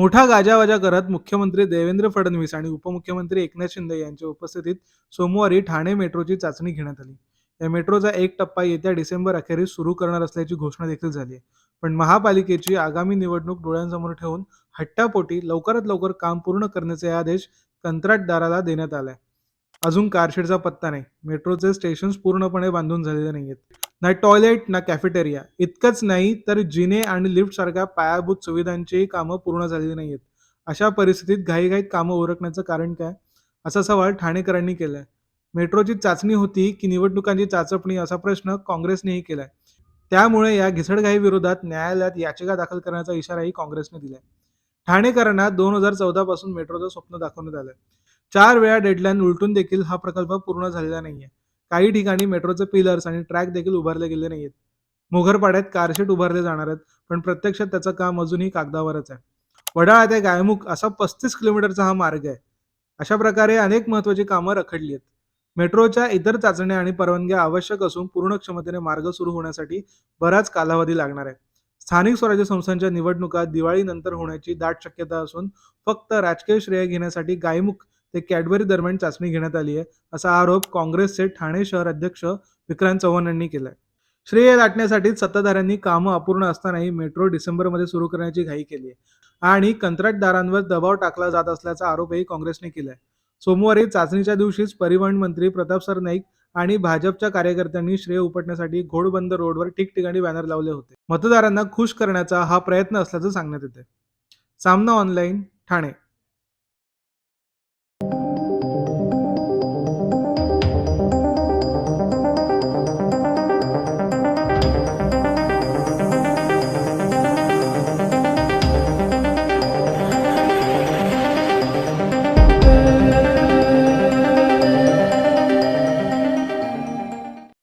मोठा गाजावाजा करत मुख्यमंत्री देवेंद्र फडणवीस आणि उपमुख्यमंत्री एकनाथ शिंदे यांच्या उपस्थितीत सोमवारी ठाणे मेट्रोची चाचणी घेण्यात आली. या मेट्रोचा एक टप्पा येत्या डिसेंबर अखेरीस सुरू करणार असल्याची घोषणा देखील झाली आहे. पण महापालिकेची आगामी निवडणूक डोळ्यांसमोर ठेवून हट्टापोटी लवकरात लवकर काम पूर्ण करण्याचे आदेश कंत्राटदाराला देण्यात आलाय अजून कारशेडचा पत्ता नाही. मेट्रोचे स्टेशन्स पूर्णपणे बांधून झालेले नाहीयेत. ना टॉयलेट ना कॅफेटेरिया इतकंच नाही तर जिने आणि लिफ्ट सारख्या पायाभूत सुविधांचीही कामं पूर्ण झालेली नाहीत अशा परिस्थितीत घाईघाईत कामं ओरखण्याचं कारण काय? असा सवाल ठाणेकरांनी केलाय. मेट्रोची चाचणी होती की निवडणुकांची चाचपणी असा प्रश्न काँग्रेसनेही केलाय. त्यामुळे या घिसडघाई विरोधात न्यायालयात याचिका दाखल करण्याचा इशाराही काँग्रेसने दिलाय. ठाणेकरांना दोन हजार चौदा पासून मेट्रोचं स्वप्न दाखवण्यात आलंय. चार वेळा डेडलाईन उलटून देखील हा प्रकल्प पूर्ण झालेला नाहीये. काही ठिकाणी मेट्रोचे पिलर्स आणि ट्रॅक देखील उभारले गेले नाहीयेत. मोघरपाड्यात कारशेट उभारले जाणार आहेत पण प्रत्यक्षात त्याचं काम अजूनही कागदावरच आहे. वडाळा ते गायमुख असा पस्तीस किलोमीटरचा हा मार्ग आहे. अशा प्रकारे अनेक महत्वाची कामं रखडली आहेत. मेट्रोच्या इतर चाचण्या आणि परवानग्या आवश्यक असून पूर्ण क्षमतेने मार्ग सुरू होण्यासाठी बराच कालावधी लागणार आहे. स्थानिक स्वराज्य संस्थांच्या निवडणुका दिवाळीनंतर होण्याची दाट शक्यता असून फक्त राजकीय श्रेय घेण्यासाठी गायमुख ते कॅडबरी दरम्यान चाचणी घेण्यात आली आहे असा आरोप काँग्रेसचे ठाणे शहर अध्यक्ष विक्रांत चव्हाण यांनी केलाय. श्रेय लाटण्यासाठी सत्ताधाऱ्यांनी कामं अपूर्ण असतानाही मेट्रो डिसेंबरमध्ये सुरू करण्याची घाई केली आहे आणि कंत्राटदारांवर दबाव टाकला जात असल्याचा आरोपही काँग्रेसने केलाय. सोमवारी चाचणीच्या दिवशीच परिवहन मंत्री प्रताप सर नाईक आणि भाजपच्या कार्यकर्त्यांनी श्रेय उपटण्यासाठी घोडबंद रोडवर ठिकठिकाणी बॅनर लावले होते. मतदारांना खुश करण्याचा हा प्रयत्न असल्याचं सांगण्यात येते सामना ऑनलाईन ठाणे.